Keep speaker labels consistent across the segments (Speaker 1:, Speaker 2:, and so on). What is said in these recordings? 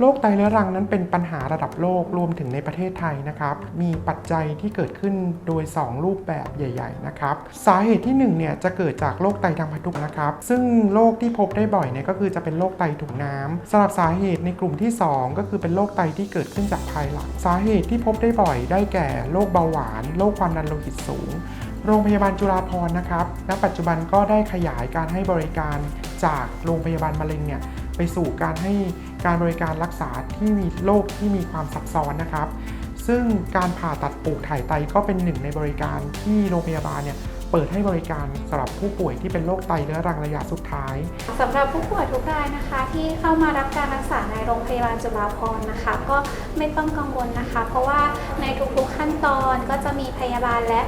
Speaker 1: โรคไตเรื้อรังนั้นเป็นปัญหาระดับโลกรวมถึงในประเทศไทยนะครับ มีปัจจัยที่เกิดขึ้นโดย 2 รูปแบบใหญ่ ๆ นะครับ สาเหตุที่1เนี่ยจะเกิดจากโรคไตทางพันธุกรรมนะครับ ซึ่งโรคที่พบได้บ่อยเนี่ยก็คือจะเป็นโรคไตถุงน้ำสำหรับสาเหตุในกลุ่มที่ 2 ก็คือเป็นโรคไตที่เกิดขึ้นจากภายหลัง สาเหตุที่พบได้บ่อย ได้แก่โรคเบาหวาน โรคความดันโลหิตสูง โรงพยาบาลจุฬาภรณ์นะครับ ณ ปัจจุบันก็ได้ขยายการให้บริการจากโรงพยาบาลมะเร็งเนี่ย ไปสู่การให้การบริการรักษาที่มีโรคที่มีความซับซ้อนนะครับ ซึ่งการผ่าตัดปลูกถ่ายไตก็เป็นหนึ่งในบริการที่โรงพยาบาลเนี่ยเปิดให้บริการสำหรับผู้ป่วยที่เป็นโรคไตเรื้อรังระยะสุดท้าย
Speaker 2: สำหรับผู้ป่วยทุกรายนะคะ ที่เข้ามารับการรักษาในโรงพยาบาลจุฬาภรณ์นะคะ ก็ไม่ต้องกังวลนะคะ เพราะว่าในทุกๆขั้นตอนก็จะมีพยาบาลและ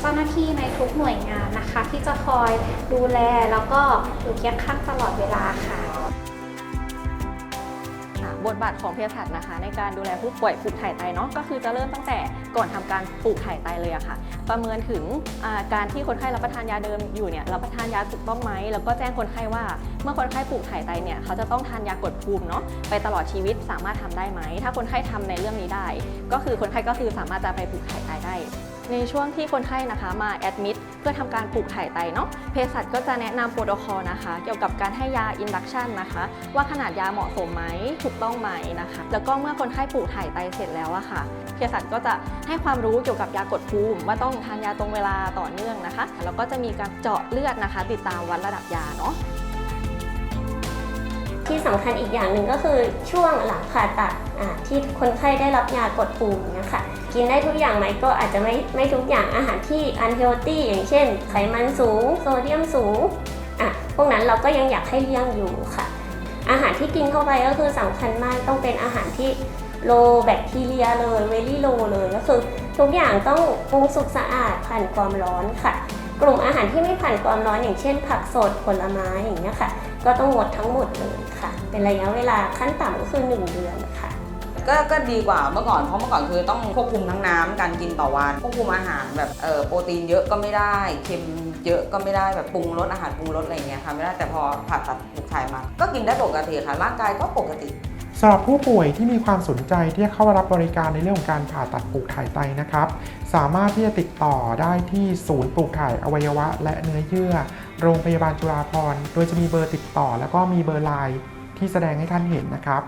Speaker 2: เจ้าหน้าที่ในทุกหน่วยงานนะคะ ที่จะคอยดูแลแล้วก็อยู่เคียงข้างตลอดเวลาค่ะ
Speaker 3: ค่ะ บทบาทของเภสัชนะคะ ในการดูแลผู้ป่วยปลูกถ่ายไตเนาะก็คือจะเริ่มตั้งแต่ก่อนทำการปลูกถ่ายไตเลยอะค่ะ ประเมินถึงการที่คนไข้รับประทานยาเดิมอยู่เนี่ยรับประทานยาถูกต้องไหมแล้วก็แจ้งคนไข้ว่า เมื่อคนไข้ปลูกถ่ายไตเนี่ยเขาจะต้องทานยากดภูมิเนาะไปตลอดชีวิตสามารถทำได้ไหมถ้าคนไข้ทำในเรื่องนี้ได้ ก็คือคนไข้ก็คือสามารถจะไปปลูกถ่ายไตได้ ในช่วงที่คนไข้นะคะมาแอดมิดเพื่อทำการปลูกถ่ายไตเนาะเภสัชก็จะแนะนำโปรโตคอลนะคะ เกี่ยวกับการให้ยาอินดักชันนะคะ ว่าขนาดยาเหมาะสมไหมถูกต้องไหมนะคะ แล้วก็เมื่อคนไข้ปลูกถ่ายไตเสร็จแล้วอะค่ะเภสัชก็จะให้ความรู้เกี่ยวกับยากดภูมิ ว่าต้องทานยาตรงเวลาต่อเนื่องนะคะแล้วก็จะมีการเจาะเลือดนะคะ ติดตามวัดระดับยาเนาะ
Speaker 4: ที่สำคัญอีกอย่างหนึ่งก็คือช่วงหลังผ่าตัดที่คนไข้ได้รับยากดภูมินะคะกินได้ทุกอย่างไหมก็อาจจะไม่ไม่ทุกอย่างอาหารที่ unhealthy อย่างเช่น ไขมันสูง โซเดียมสูงอะพวกนั้นเราก็ยังอยากให้เลี่ยงอยู่ค่ะ อาหารที่กินเข้าไปก็คือสำคัญมากต้องเป็นอาหารที่โลแบคทีเรียเลยเวลี่โลเลยก็คือ ทุกอย่างต้องปรุงสุกสะอาดผ่านความร้อนค่ะ กลุ่มอาหารที่ไม่ผ่านความร้อนอย่างเช่น ผักสดผลไม้อย่างเงี้ยค่ะ ก็ต้องงดทั้งหมดเลยค่ะ เป็นระยะเวลาขั้นต่ำก็คือ 1 เดือนค่ะ
Speaker 5: ก็ก็ดีกว่าเมื่อก่อนเพราะเมื่อก่อนคือต้องควบคุมทั้งน้ำการกินต่อวันควบคุมอาหารแบบเออโปรตีนเยอะก็ไม่ได้เค็มเยอะก็ไม่ได้แบบปรุงรสอาหารปรุงรสอะไรอย่างเงี้ยค่ะไม่ได้แต่พอผ่าตัดปลูกถ่ายมา ก็กินได้ปกติค่ะร่างกายก็ปกติ
Speaker 1: สำหรับผู้ป่วยที่มีความสนใจที่จะเข้ารับบริการในเรื่องของการผ่าตัดปลูกถ่ายไตนะครับ สามารถที่จะติดต่อได้ที่ศูนย์ปลูกถ่ายอวัยวะ และเนื้อเยื่อ โรงพยาบาลจุฬาภรณ์ โดยจะมีเบอร์ติดต่อ แล้วก็มีเบอร์ไลน์ที่แสดงให้ท่านเห็นนะครับ